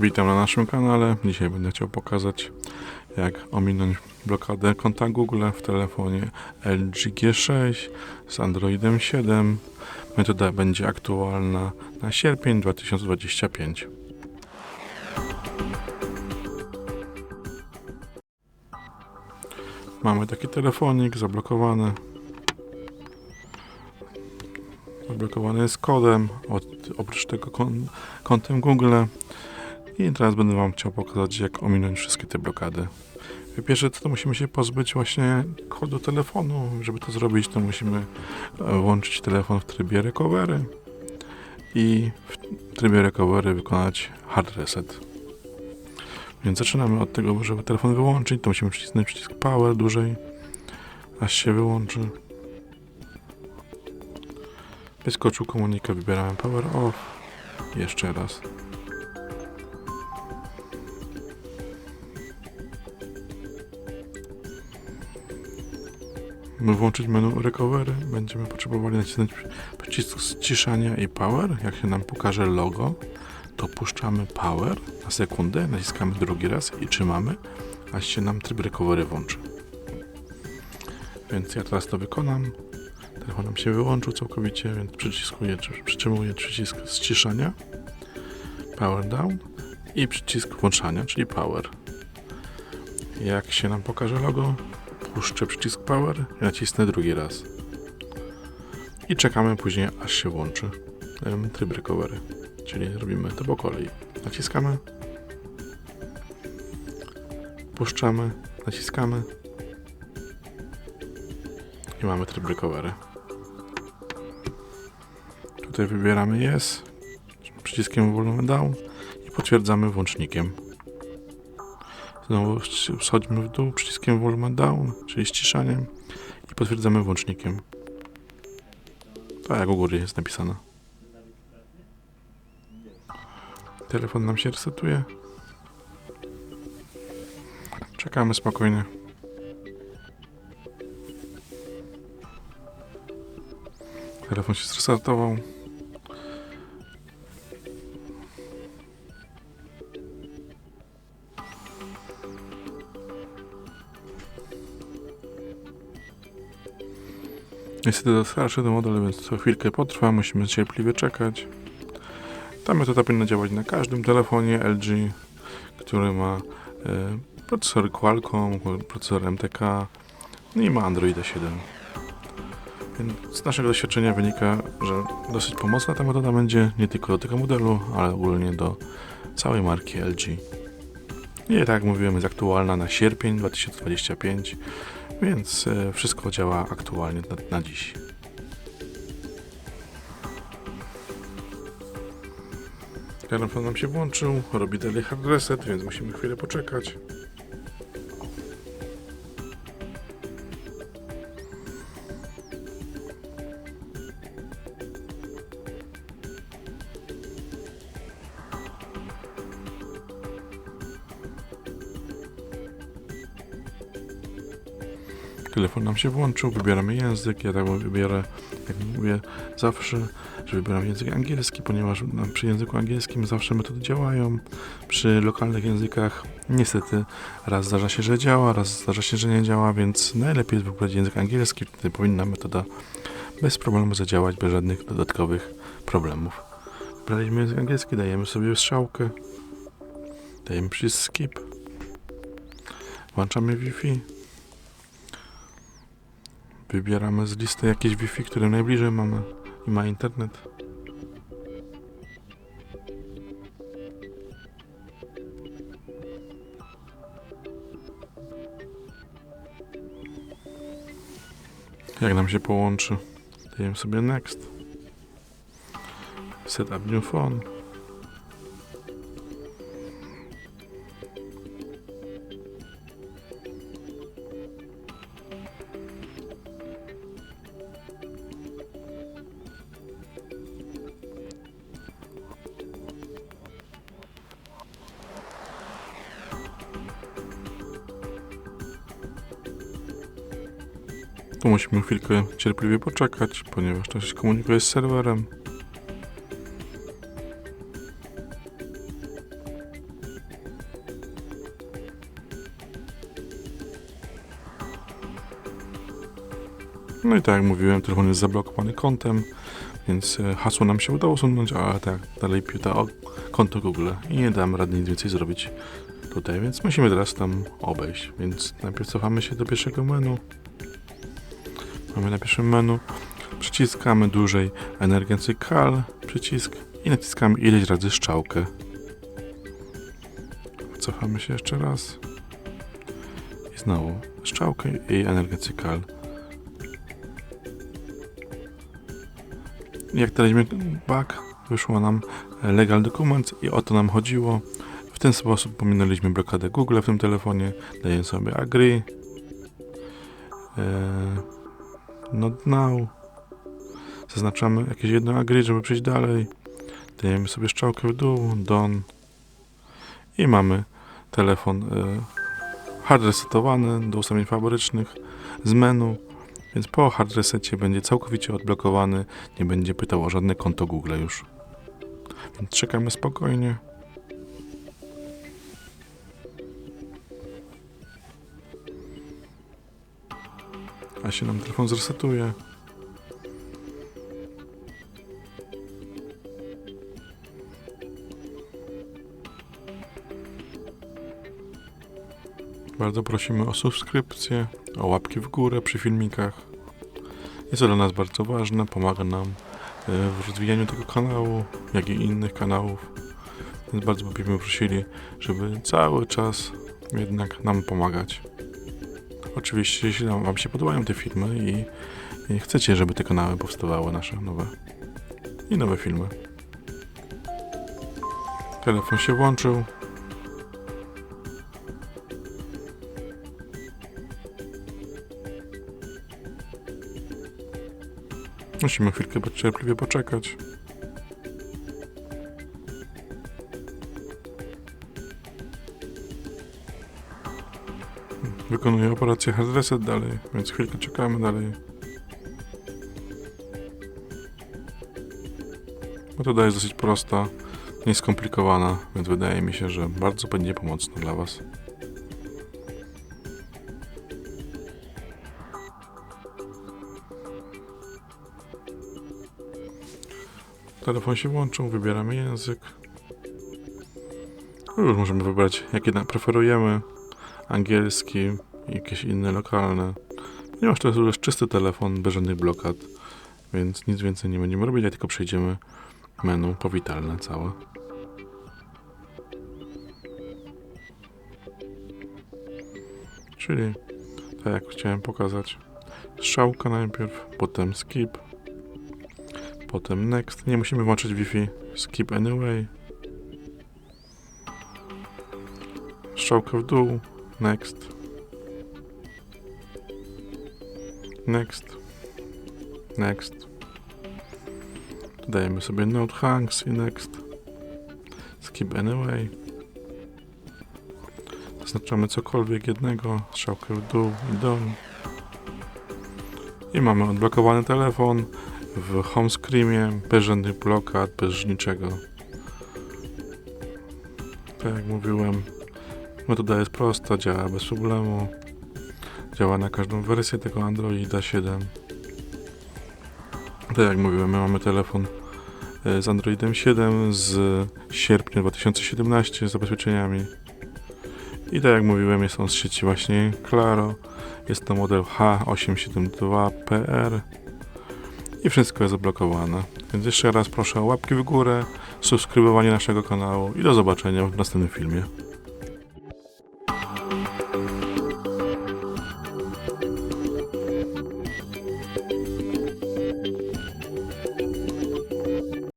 Witam na naszym kanale. Dzisiaj będę chciał pokazać, jak ominąć blokadę konta Google w telefonie LG G6 z Androidem 7. Metoda będzie aktualna na sierpień 2025. Mamy taki telefonik zablokowany. Zablokowany jest kodem, od, oprócz tego kon, kontem Google. I teraz będę Wam chciał pokazać, jak ominąć wszystkie te blokady. Pierwsze, to musimy się pozbyć właśnie kodu telefonu. Żeby to zrobić, to musimy e, włączyć telefon w trybie recovery i w trybie recovery wykonać hard reset. Więc zaczynamy od tego, żeby telefon wyłączyć, to musimy przycisnąć przycisk power dłużej, aż się wyłączy. Wyskoczył komunikat, wybieramy power off. Jeszcze raz. By włączyć menu recovery, będziemy potrzebowali nacisnąć przycisk ściszania i power. Jak się nam pokaże logo, to puszczamy power na sekundę, naciskamy drugi raz i trzymamy, aż się nam tryb recovery włączy. Więc ja teraz to wykonam. Telefon nam się wyłączył całkowicie, więc przyciskuję, przytrzymuję przycisk ściszania, power down i przycisk włączania, czyli power. Jak się nam pokaże logo, puszczę przycisk power i nacisnę drugi raz. I czekamy później, aż się włączy tryb recovery. Czyli robimy to po kolei. Naciskamy, puszczamy, naciskamy i mamy tryb recovery. Tutaj wybieramy yes, przyciskiem volume down i potwierdzamy włącznikiem. Znowu schodzimy w dół przyciskiem volume down, czyli ściszaniem i potwierdzamy włącznikiem. Tak jak u góry jest napisane. Telefon nam się resetuje. Czekamy spokojnie. Telefon się zresetował. Niestety to starszy ten model, więc to chwilkę potrwa, musimy cierpliwie czekać. Ta metoda powinna działać na każdym telefonie LG, który ma e, procesor Qualcomm, procesor MTK no i ma Androida 7. Więc z naszego doświadczenia wynika, że dosyć pomocna ta metoda będzie nie tylko do tego modelu, ale ogólnie do całej marki LG. I tak jak mówiłem, jest aktualna na sierpień 2025, więc e, wszystko działa aktualnie na, na dziś. Telefon nam się włączył, robi dalej hard reset, więc musimy chwilę poczekać. Telefon nam się włączył, wybieramy język, ja tak wybiorę, jak mówię zawsze, że wybieram język angielski, ponieważ przy języku angielskim zawsze metody działają. Przy lokalnych językach niestety raz zdarza się, że działa, raz zdarza się, że nie działa, więc najlepiej jest wybrać język angielski, wtedy powinna metoda bez problemu zadziałać, bez żadnych dodatkowych problemów. Wybraliśmy język angielski, dajemy sobie strzałkę, dajemy przycisk skip, włączamy Wi-Fi, wybieramy z listy jakieś Wi-Fi, które najbliżej mamy i ma internet. Jak nam się połączy, dajemy sobie next. Set up new phone. Tu musimy chwilkę cierpliwie poczekać, ponieważ to się komunikuje z serwerem. No i tak jak mówiłem, telefon jest zablokowany kontem, więc e, hasło nam się udało usunąć, ale tak, dalej piuta o konto Google i nie dam rady nic więcej zrobić tutaj, więc musimy teraz tam obejść. Więc najpierw cofamy się do pierwszego menu. Mamy na pierwszym menu, przyciskamy dłużej Emergency Call, przycisk i naciskamy ileś razy strzałkę. Cofamy się jeszcze raz. I znowu strzałkę i Emergency Call. Jak daliśmy back, wyszło nam legal document i o to nam chodziło. W ten sposób pominęliśmy blokadę Google w tym telefonie. Dajemy sobie agree. Eee, not now. Zaznaczamy jakieś jedno agree, żeby przejść dalej. Dajemy sobie strzałkę w dół, done. I mamy telefon e, hard resetowany do ustawień fabrycznych z menu. Więc po hard resecie będzie całkowicie odblokowany, nie będzie pytał o żadne konto Google już. Więc czekamy spokojnie. A się nam telefon zresetuje. Bardzo prosimy o subskrypcję, o łapki w górę przy filmikach. Jest to dla nas bardzo ważne, pomaga nam e, w rozwijaniu tego kanału, jak i innych kanałów. Więc bardzo byśmy prosili, żeby cały czas jednak nam pomagać. Oczywiście, jeśli Wam się podobają te filmy i, i chcecie, żeby te kanały powstawały nasze nowe i nowe filmy. Telefon się włączył. Musimy chwilkę cierpliwie poczekać. Wykonuję operację hard reset dalej, więc chwilkę czekamy dalej. Metoda jest dosyć prosta, nieskomplikowana, więc wydaje mi się, że bardzo będzie pomocna dla Was. Telefon się włączył, wybieramy język. Już możemy wybrać, jakie na- preferujemy. Angielski, jakieś inne lokalne. Ponieważ to jest już czysty telefon, bez żadnych blokad, więc nic więcej nie będziemy robić, tylko przejdziemy menu powitalne całe. Czyli, tak jak chciałem pokazać, strzałka najpierw, potem skip, Potem next. Nie musimy włączyć Wi-Fi. Skip anyway. Strzałkę w dół. Next. Next. Next. Dajemy sobie Node Hangs i next. Skip anyway. Zaznaczamy cokolwiek jednego. Strzałkę w dół i done. I mamy odblokowany telefon w home screamie, bez żadnych blokad, bez niczego. Tak jak mówiłem, metoda jest prosta, działa bez problemu. Działa na każdą wersję tego Androida 7. Tak jak mówiłem, my mamy telefon e, z Androidem 7 z sierpnia 2017 z zabezpieczeniami. I tak jak mówiłem, jest on z sieci właśnie Claro. Jest to model H872PR i wszystko jest zablokowane. Więc jeszcze raz proszę o łapki w górę, subskrybowanie naszego kanału i do zobaczenia w następnym filmie.